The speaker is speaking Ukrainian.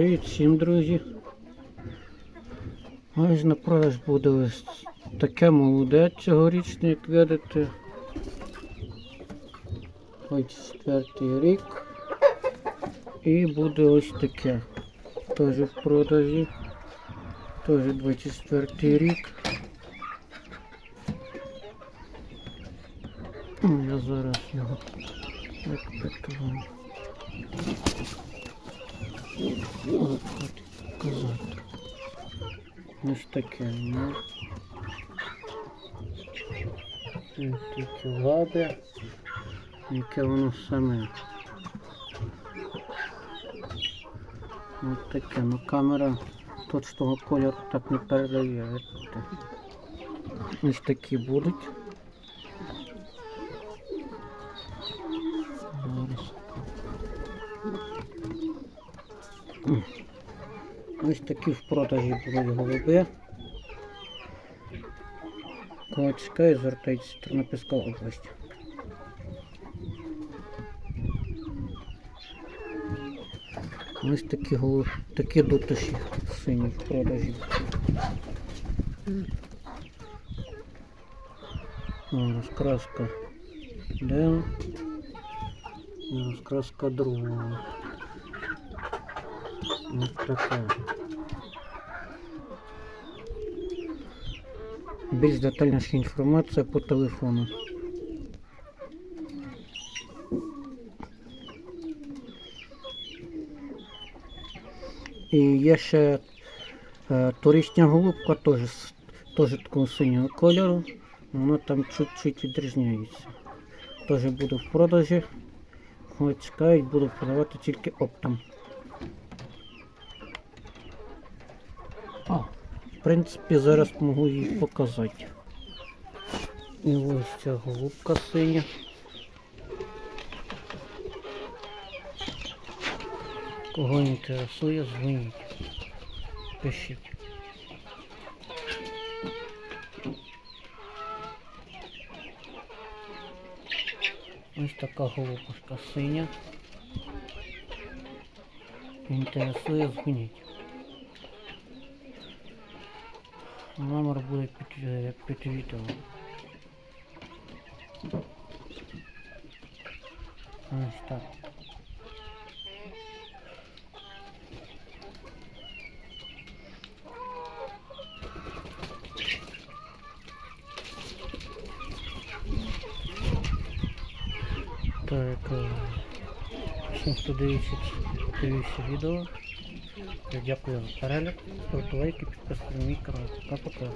Привіт всім, друзі. Ось на продаж буде ось таке молоде цьогорічне, як видите. Ось четвертий рік. І буде ось таке. Теж в продажі. Теж 24 рік. Я зараз його як питаю. От, казати. Ось таке, ну. Таке ладе, яке воно саме. Ось таке, ну камера точного кольору так не передає. Ось такі будуть. Зараз. Ось такі в продажі будуть голуби. Кого чекає, звертайтеся Тернопільська область. Ось такі голуби, такі дутиші сині в продажі. О, розкраска де? Розкраска друга. Ось така. Більш детальніша інформація по телефону. І є ще е, турічня голубка, теж, теж такого синього кольору. Вона там чуть-чуть відрізняється. Теж буде в продажі. Ось чекають, буду продавати тільки оптом. В принципі, зараз можу її показати. І ось ця голубка синя. Кого інтересує, дзвоніть. Пишіть. Ось така голубушка синя. Інтересує, дзвоніть. Номер буде під, е, під відео. Ось так. Так, е, всім, хто дивиться, дивився відео. Дякую за перегляд. Ставте лайки, підписуйтесь на мій канал. Пока-пока.